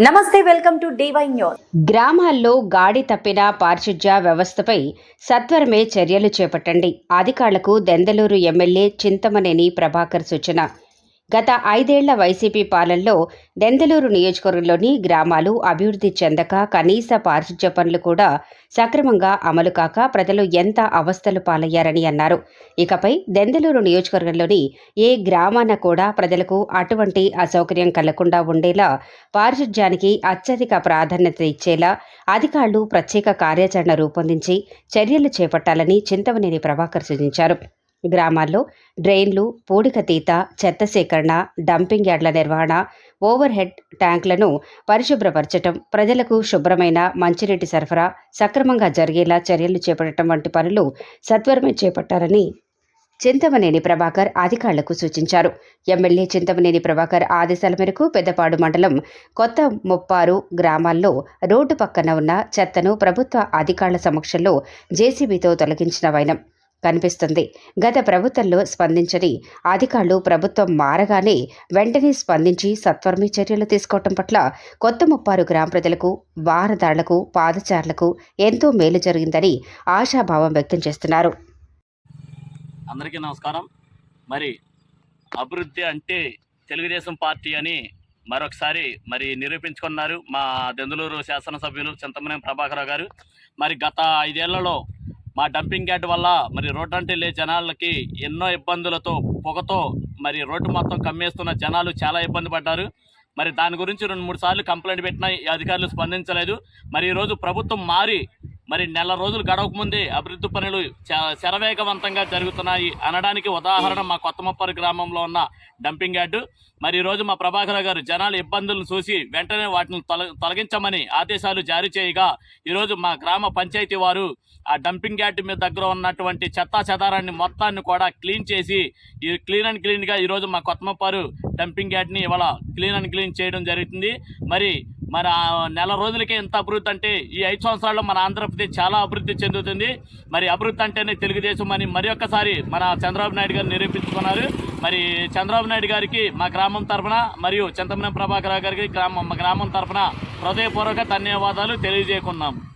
నమస్తే welcome to DY news గ్రామాల్లో గాడి తప్పిన పారిశుధ్య వ్యవస్థపై సత్వరమే చర్యలు చేపట్టండి. అధికారులకు దెందలూరు ఎమ్మెల్యే చింతమనేని ప్రభాకర్ సూచన. గత ఐదేళ్ళ వైసీపీ పాలనలో దెందలూరు నియోజకవర్గంలోని గ్రామాలు అభివృద్ధి చెందక కనీస పారిశుధ్య పనులు కూడా సక్రమంగా అమలు కాక ప్రజలు ఎంత అవస్థలు పాలయ్యారని అన్నారు. ఇకపై దెందలూరు నియోజకవర్గంలోని ఏ గ్రామాన కూడా ప్రజలకు అటువంటి అసౌకర్యం కలగకుండా ఉండేలా పారిశుధ్యానికి అత్యధిక ప్రాధాన్యత ఇచ్చేలా అధికారులు ప్రత్యేక కార్యాచరణ రూపొందించి చర్యలు చేపట్టాలని చింతవనేని ప్రభాకర్ సూచించారు. గ్రామాల్లో డ్రైన్లు పూడికతీత చెత్త సేకరణ డంపింగ్ యార్డ్ల నిర్వహణ ఓవర్ హెడ్ ట్యాంకులను పరిశుభ్రపరచటం ప్రజలకు శుభ్రమైన మంచినీటి సరఫరా సక్రమంగా జరిగేలా చర్యలు చేపట్టడం వంటి పనులు సత్వరమే చేపట్టాలని చింతమనేని ప్రభాకర్ అధికారులకు సూచించారు. ఎమ్మెల్యే చింతమనేని ప్రభాకర్ ఆదేశాల మేరకు పెద్దపాడు మండలం కొత్త ముప్పారు గ్రామాల్లో రోడ్డు పక్కన ఉన్న చెత్తను ప్రభుత్వ అధికారుల సమక్షంలో జేసీబీతో తొలగించిన వైనం. కనిపిస్తుంది. గత ప్రభుత్వంలో స్పందించని అధికారులు ప్రభుత్వం మారగానే వెంటనే స్పందించి సత్వరమే చర్యలు తీసుకోవటం పట్ల కొత్త ముప్పారు గ్రామ ప్రజలకు వారదారులకు పాదచారులకు ఎంతో మేలు జరిగిందని ఆశాభావం వ్యక్తం చేస్తున్నారు. అందరికీ నమస్కారం. మరి అభివృద్ధి అంటే తెలుగుదేశం పార్టీ అని మరొకసారి మరి నిరూపించుకున్నారు మా దెందులూరు శాసనసభ్యులు చింతమనేని ప్రభాకర్ గారు. మరి గత ఐదేళ్ళలో మా డంపింగ్ యార్డ్ వల్ల మరి రోడ్డంటే లే జనాలకి ఎన్నో ఇబ్బందులతో పొగతో మరి రోడ్డు మొత్తం కమ్మేస్తున్న జనాలు చాలా ఇబ్బంది పడ్డారు. మరి దాని గురించి రెండు మూడు సార్లు కంప్లైంట్ పెట్టినా ఈ అధికారులు స్పందించలేదు. మరి ఈరోజు ప్రభుత్వం మారి మరి నెల రోజులు గడవకముందే అభివృద్ధి పనులు చ- శరవేగవంతంగా జరుగుతున్నాయి అనడానికి ఉదాహరణ మా కొత్తమప్పరు గ్రామంలో ఉన్న డంపింగ్ యార్డు. మరి ఈరోజు మా ప్రభాకర్ గారు జనాల ఇబ్బందులను చూసి వెంటనే వాటిని తొలగించమని ఆదేశాలు జారీ చేయగా ఈరోజు మా గ్రామ పంచాయతీ వారు ఆ డంపింగ్ యార్డ్ మీద దగ్గర ఉన్నటువంటి చెత్తా చెదారాన్ని మొత్తాన్ని కూడా క్లీన్ చేసి ఈ క్లీన్ అండ్ క్లీన్గా ఈరోజు మా కొత్తమప్పారు డంపింగ్ యార్డ్ని ఇవాళ క్లీన్ అండ్ క్లీన్ చేయడం జరుగుతుంది. మరి మరి ఆ నెల రోజులకే ఇంత అభివృద్ధి అంటే ఈ ఐదు సంవత్సరాల్లో మన ఆంధ్రప్రదేశ్ చాలా అభివృద్ధి చెందుతుంది. మరి అభివృద్ధి అంటేనే తెలుగుదేశం అని మరి ఒక్కసారి మన చంద్రబాబు నాయుడు గారు నిరూపించుకున్నారు. మరి చంద్రబాబు నాయుడు గారికి మా గ్రామం తరఫున మరియు చింతమనేని ప్రభాకర్ గారికి గ్రామం మా గ్రామం తరఫున హృదయపూర్వక ధన్యవాదాలు తెలియజేయకున్నాము